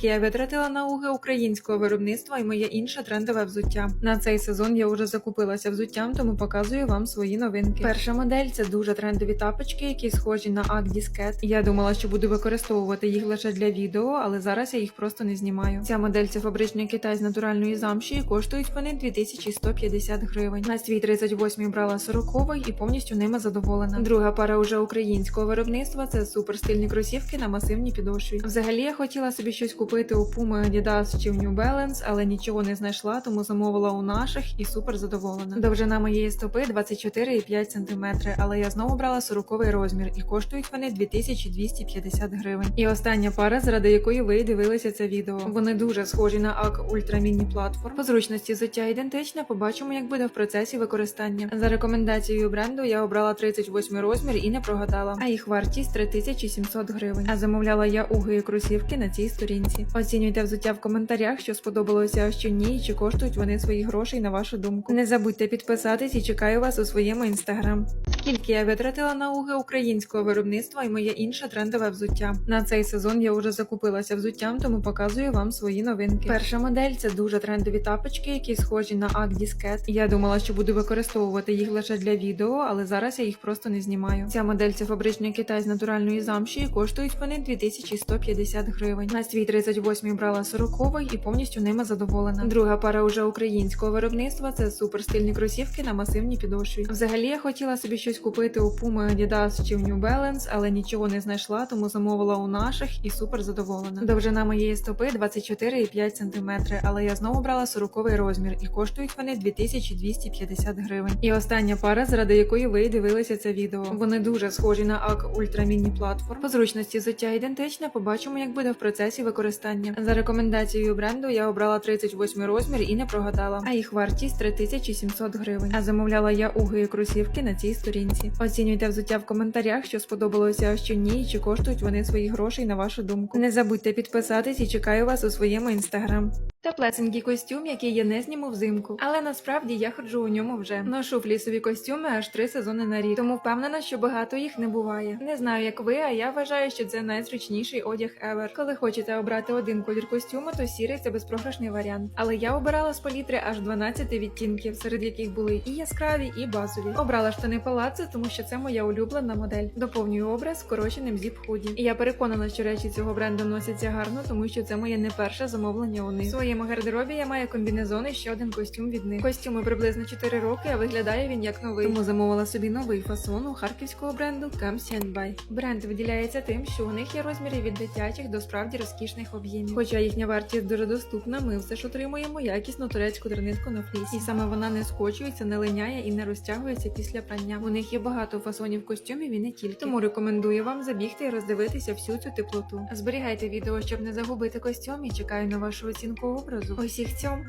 Скільки я витратила на уги українського виробництва і моє інше трендове взуття. На цей сезон я вже закупилася взуттям, тому показую вам свої новинки. Перша модель це дуже трендові тапочки, які схожі на Agdi Sket. Я думала, що буду використовувати їх лише для відео, але зараз я їх просто не знімаю. Ця модель це фабричний китай з натуральної замші. і Коштують вони 2150 гривень. На свій 38 брала 40 і повністю ними задоволена. Друга пара уже українського виробництва це суперстильні кросівки на масивній підошві. Взагалі я хотіла собі щось купити у Puma, Adidas чи в New Balance, але нічого не знайшла, тому замовила у наших і супер задоволена. Довжина моєї стопи 24,5 см, але я знову брала 40 розмір і коштують вони 2250 гривень. І остання пара, заради якої ви дивилися це відео. Вони дуже схожі на АК Ultra Mini Platform. По зручності взуття ідентичне, побачимо, як буде в процесі використання. За рекомендацією бренду я обрала 38 розмір і не прогадала, а їх вартість 3700 гривень. А замовляла я уги і кросівки на цій сторінці. Оцінюйте взуття в коментарях, що сподобалося, а що ні, і чи коштують вони свої грошей на вашу думку. Не забудьте підписатись і чекаю вас у своєму інстаграм. Скільки я витратила на уги українського виробництва і моє інше трендове взуття. На цей сезон я вже закупилася взуттям, тому показую вам свої новинки. Перша модель це дуже трендові тапочки, які схожі на Agdi Sket. Я думала, що буду використовувати їх лише для відео, але зараз я їх просто не знімаю. Ця модель це фабричний китай з натуральної замші. і Коштують вони 2150 гривень. На свій 38 брала 40 і повністю ними задоволена. Друга пара уже українського виробництва це суперстильні кросівки на масивній підошві. Взагалі я хотіла собі щось купити у Puma, Adidas чи в New Balance, але нічого не знайшла, тому замовила у наших і супер задоволена. Довжина моєї стопи 24,5 см, але я знову брала 40 розмір і коштують вони 2250 гривень. І остання пара, заради якої ви дивилися це відео. Вони дуже схожі на АК Ultra Mini Platform. По зручності взуття ідентичне, побачимо, як буде в процесі використання. За рекомендацією бренду я обрала 38 розмір і не прогадала, а їх вартість 3700 гривень. А замовляла я уги і кросівки на цій сторінці. Оцінюйте взуття в коментарях, що сподобалося, а що ні, і чи коштують вони свої грошей на вашу думку. Не забудьте підписатись і чекаю вас у своєму інстаграм. Теплесенький костюм, який я не зніму взимку, але насправді я ходжу у ньому вже. Ношу флісові костюми аж три сезони на рік, тому впевнена, що багато їх не буває. Не знаю, як ви, а я вважаю, що це найзручніший одяг ever. Коли хочете обрати один колір костюму, то сірий це безпрограшний варіант. Але я обирала з палітри аж 12 відтінків, серед яких були і яскраві, і базові. Обрала штани палаццо, тому що це моя улюблена модель. Доповнюю образ скороченим зіп худі. І я переконана, що речі цього бренду носяться гарно, тому що це моє не перше замовлення у них. Своєму гардеробі я маю комбінезон і ще один костюм від них. Костюму приблизно 4 роки, а виглядає він як новий. Тому замовила собі новий фасон у харківського бренду Come By. Бренд виділяється тим, що у них є розміри від дитячих до справді розкішних об'ємів. Хоча їхня вартість дуже доступна, ми все ж отримуємо якісну турецьку тернитку на флісі. І саме вона не скочується, не линяє і не розтягується після прання. У них є багато фасонів костюмів і не тільки. Тому рекомендую вам забігти і роздивитися всю цю теплоту. Зберігайте відео, щоб не загубити костюм, і чекаю на вашу оцінку образу. Усіх цьом.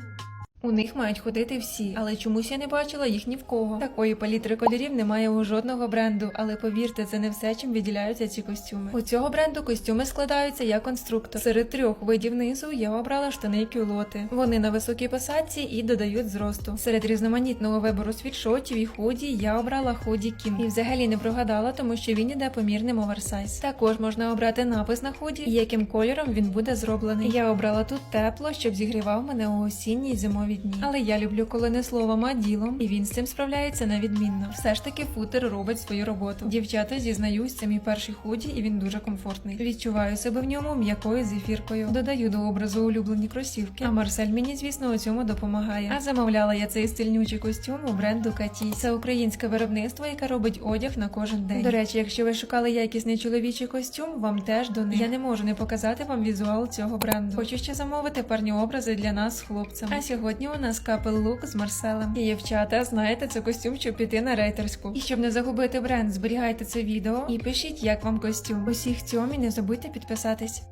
У них мають ходити всі, але чомусь я не бачила їх ні в кого. Такої палітри кольорів немає у жодного бренду, але повірте, це не все, чим виділяються ці костюми. У цього бренду костюми складаються як конструктор. Серед трьох видів низу я обрала штани кюлоти. Вони на високій посадці і додають зросту. Серед різноманітного вибору світшотів і худі я обрала худі кінг. І взагалі не прогадала, тому що він іде помірним оверсайз. Також можна обрати напис на худі, і яким кольором він буде зроблений. Я обрала тут тепло, щоб зігрівав мене у осінні й зимові дні. Але я люблю, коли не словом, а ділом, і він з цим справляється на відмінно. Все ж таки футер робить свою роботу. Дівчата зізнаюсь, це мій перший худі, і він дуже комфортний. Відчуваю себе в ньому м'якою зефіркою. Додаю до образу улюблені кросівки. А Марсель мені, звісно, у цьому допомагає. А замовляла я цей стильнючий костюм у бренду Каті. Це українське виробництво, яке робить одяг на кожен день. До речі, якщо ви шукали якісний чоловічий костюм, вам теж до них. Я не можу не показати вам візуал цього бренду. Хочу ще замовити парні образи для нас з хлопцем. А сьогодні у нас капел лук з Марселем. І дівчата, знаєте, це костюм, щоб піти на рейтерську. І щоб не загубити бренд, зберігайте це відео і пишіть, як вам костюм. Усіх цьому не забудьте підписатись.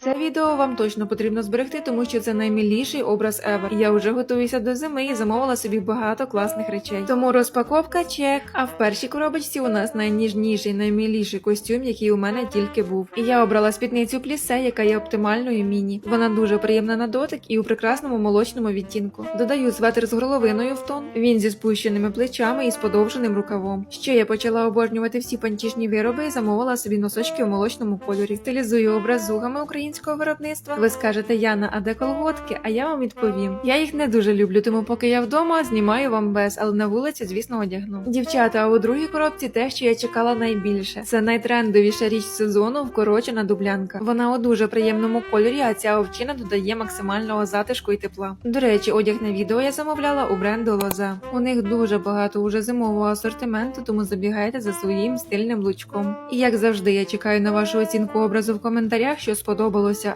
Це відео вам точно потрібно зберегти, тому що це найміліший образ ever. Я вже готуюся до зими і замовила собі багато класних речей. Тому розпаковка чек. А в першій коробочці у нас найніжніший, найміліший костюм, який у мене тільки був. І я обрала спідницю плісе, яка є оптимальною міні. Вона дуже приємна на дотик і у прекрасному молочному відтінку. Додаю светр з горловиною в тон. Він зі спущеними плечами і з подовженим рукавом. Ще я почала обожнювати всі пантішні вироби і замовила собі носочки у молочному кольорі. Стилізую образ зугами українського виробництва? Ви скажете Яна, а де колготки? А я вам відповім. Я їх не дуже люблю, тому поки я вдома знімаю вам без, але на вулиці, звісно, одягну. Дівчата, а у другій коробці те, що я чекала найбільше. Це найтрендовіша річ сезону вкорочена дублянка. Вона у дуже приємному кольорі, а ця овчина додає максимального затишку і тепла. До речі, одяг на відео я замовляла у бренду Лоза. У них дуже багато уже зимового асортименту, тому забігайте за своїм стильним лучком. І як завжди, я чекаю на вашу оцінку образу в коментарях, що сподобалося,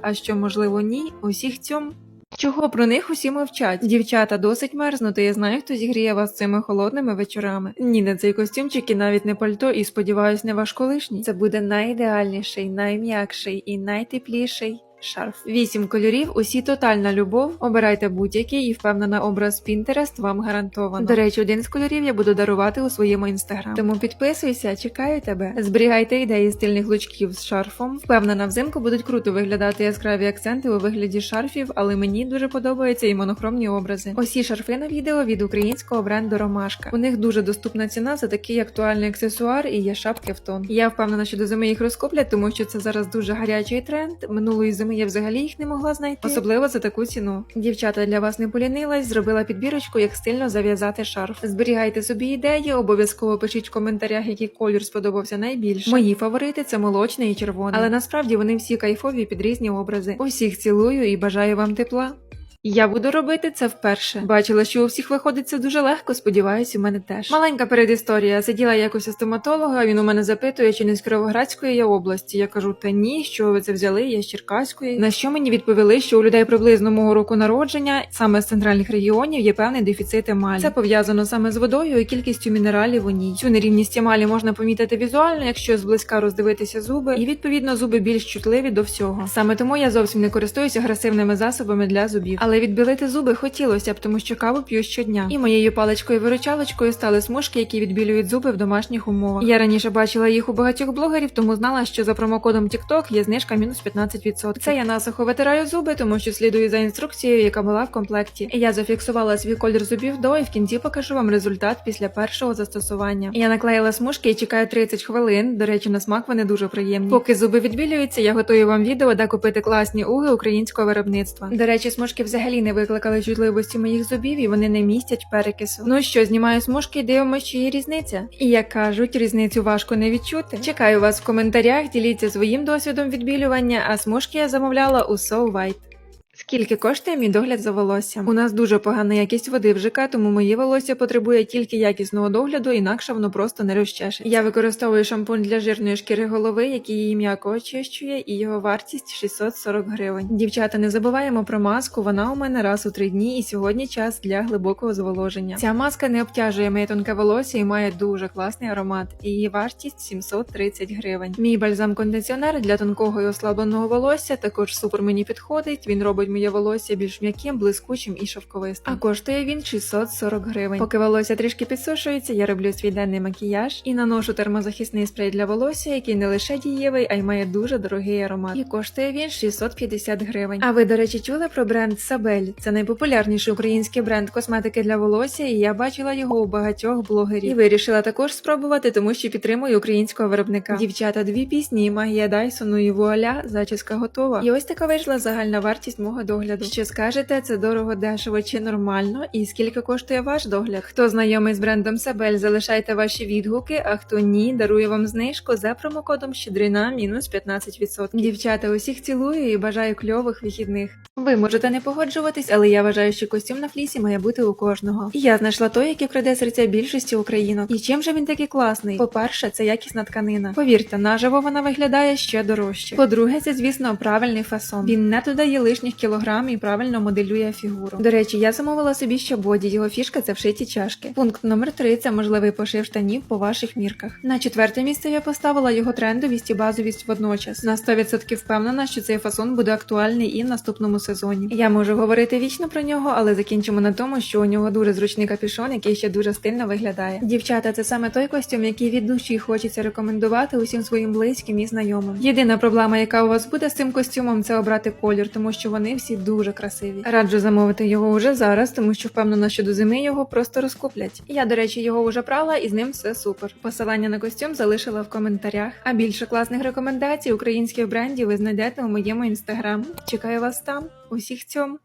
а що можливо ні. Усіх цьом. Чого про них усі мовчать? Дівчата досить мерзнути. Я знаю, хто зігріє вас цими холодними вечорами. Ні, не цей костюмчик і навіть не пальто, і сподіваюсь, не ваш колишній. Це буде найідеальніший, найм'якший і найтепліший. Шарф. Вісім кольорів, усі тотальна любов. Обирайте будь-який і впевнена образ Pinterest вам гарантовано. До речі, один з кольорів я буду дарувати у своєму інстаграм. Тому підписуйся, чекаю тебе. Зберігайте ідеї стильних лучків з шарфом. Впевнена, взимку будуть круто виглядати яскраві акценти у вигляді шарфів, але мені дуже подобаються і монохромні образи. Усі шарфи на відео від українського бренду Ромашка. У них дуже доступна ціна за такий актуальний аксесуар і є шапки в тон. Я впевнена, що до зими їх розкуплять, тому що це зараз дуже гарячий тренд. Минулої зими я взагалі їх не могла знайти, особливо за таку ціну. Дівчата для вас не полінилась, зробила підбірочку, як стильно зав'язати шарф. Зберігайте собі ідеї, обов'язково пишіть в коментарях, який колір сподобався найбільше. Мої фаворити це молочний і червоний, але насправді вони всі кайфові під різні образи. Усіх цілую і бажаю вам тепла. Я буду робити це вперше. Бачила, що у всіх виходить це дуже легко. Сподіваюсь, у мене теж. Маленька передісторія. Сиділа якось у стоматолога. Він у мене запитує, чи не з Кіровоградської я області. Я кажу, та ні, що ви це взяли, я з Черкаської. На що мені відповіли, що у людей приблизно мого року народження, саме з центральних регіонів, є певний дефіцит емалі. Це пов'язано саме з водою і кількістю мінералів у ній. Цю нерівність емалі можна помітити візуально, якщо зблизька роздивитися зуби, і відповідно зуби більш чутливі до всього. Саме тому я зовсім не користуюся агресивними засобами для зубів. Але відбілити зуби хотілося б, тому що каву п'ю щодня. І моєю паличкою-виручалочкою стали смужки, які відбілюють зуби в домашніх умовах. Я раніше бачила їх у багатьох блогерів, тому знала, що за промокодом TikTok є знижка мінус 15%. Це я насухо витираю зуби, тому що слідую за інструкцією, яка була в комплекті. Я зафіксувала свій колір зубів до і в кінці покажу вам результат після першого застосування. Я наклеїла смужки і чекаю 30 хвилин. До речі, на смак вони дуже приємні. Поки зуби відбілюються, я готую вам відео, де купити класні уги українського виробництва. До речі, смужки взагалі не викликали чутливості моїх зубів і вони не містять перекису. Ну що, знімаю смужки і дивимося, чи є різниця. І як кажуть, різницю важко не відчути. Чекаю вас в коментарях, діліться своїм досвідом відбілювання, а смужки я замовляла у So White. Скільки коштує мій догляд за волоссям? У нас дуже погана якість води в ЖК, тому моє волосся потребує тільки якісного догляду, інакше воно просто не розчешеться. Я використовую шампунь для жирної шкіри голови, який її м'яко очищує, і його вартість 640 гривень. Дівчата, не забуваємо про маску. Вона у мене раз у три дні, і сьогодні час для глибокого зволоження. Ця маска не обтяжує моє тонке волосся і має дуже класний аромат. Її вартість 730 гривень. Мій бальзам-кондиціонер для тонкого і ослабленого волосся також супер мені підходить. Він робить моє волосся більш м'яким, блискучим і шовковистим. А коштує він 640 гривень. Поки волосся трішки підсушується, я роблю свій денний макіяж і наношу термозахисний спрей для волосся, який не лише дієвий, а й має дуже дорогий аромат. І коштує він 650 гривень. А ви, до речі, чули про бренд Сабель? Це найпопулярніший український бренд косметики для волосся, і я бачила його у багатьох блогерів. І вирішила також спробувати, тому що підтримую українського виробника. Дівчата, дві пісні, магія Дайсону і вуаля, зачіска готова. І ось така вийшла загальна вартість мого догляду. Що скажете, це дорого, дешево чи нормально? І скільки коштує ваш догляд? Хто знайомий з брендом Сабель, залишайте ваші відгуки, а хто ні, дарую вам знижку за промокодом Щедрина мінус 15%. Дівчата, усіх цілую і бажаю кльових вихідних. Ви можете не погоджуватись, але я вважаю, що костюм на флісі має бути у кожного. І я знайшла той, який вкраде серця більшості українок. І чим же він такий класний? По-перше, це якісна тканина. Повірте, наживо вона виглядає ще дорожче. По-друге, це звісно правильний фасон. Він не додає лишніх кілограм і правильно моделює фігуру. До речі, я замовила собі ще боді. Його фішка це вшиті чашки. Пункт номер 3 це можливий пошив штанів по ваших мірках. На четверте місце я поставила його трендовість і базовість водночас. На 100% впевнена, що цей фасон буде актуальний і в наступному сезоні. Я можу говорити вічно про нього, але закінчимо на тому, що у нього дуже зручний капюшон, який ще дуже стильно виглядає. Дівчата, це саме той костюм, який від душі хочеться рекомендувати усім своїм близьким і знайомим. Єдина проблема, яка у вас буде з цим костюмом, це обрати колір, тому що вони вони всі дуже красиві. Раджу замовити його уже зараз, тому що впевнена, що до зими його просто розкуплять. Я, до речі, його вже прала і з ним все супер. Посилання на костюм залишила в коментарях. А більше класних рекомендацій українських брендів ви знайдете у моєму інстаграм. Чекаю вас там. Усіх цьому.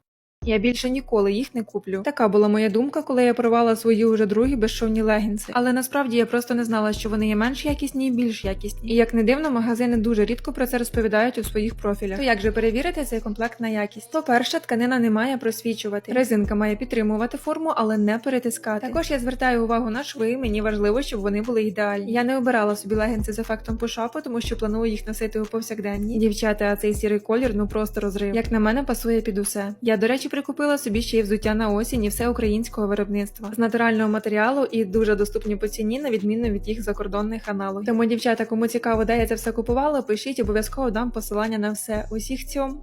Я більше ніколи їх не куплю. Така була моя думка, коли я порвала свої уже другі безшовні легінси. Але насправді я просто не знала, що вони є менш якісні і більш якісні. І як не дивно, магазини дуже рідко про це розповідають у своїх профілях. То як же перевірити цей комплект на якість? По-перше, тканина не має просвічувати. Резинка має підтримувати форму, але не перетискати. Також я звертаю увагу на шви. Мені важливо, щоб вони були ідеальні. Я не обирала собі легінси з ефектом пушапу, тому що планую їх носити у повсякденні. Дівчата, а цей сірий колір ну просто розрив. Як на мене, пасує під усе. Я, до речі, прикупила собі ще й взуття на осінь і все українського виробництва з натурального матеріалу і дуже доступні по ціні, на відміну від їх закордонних аналогів. Тому, дівчата, кому цікаво, де я це все купувала, пишіть, обов'язково дам посилання на все. Усіх цьому.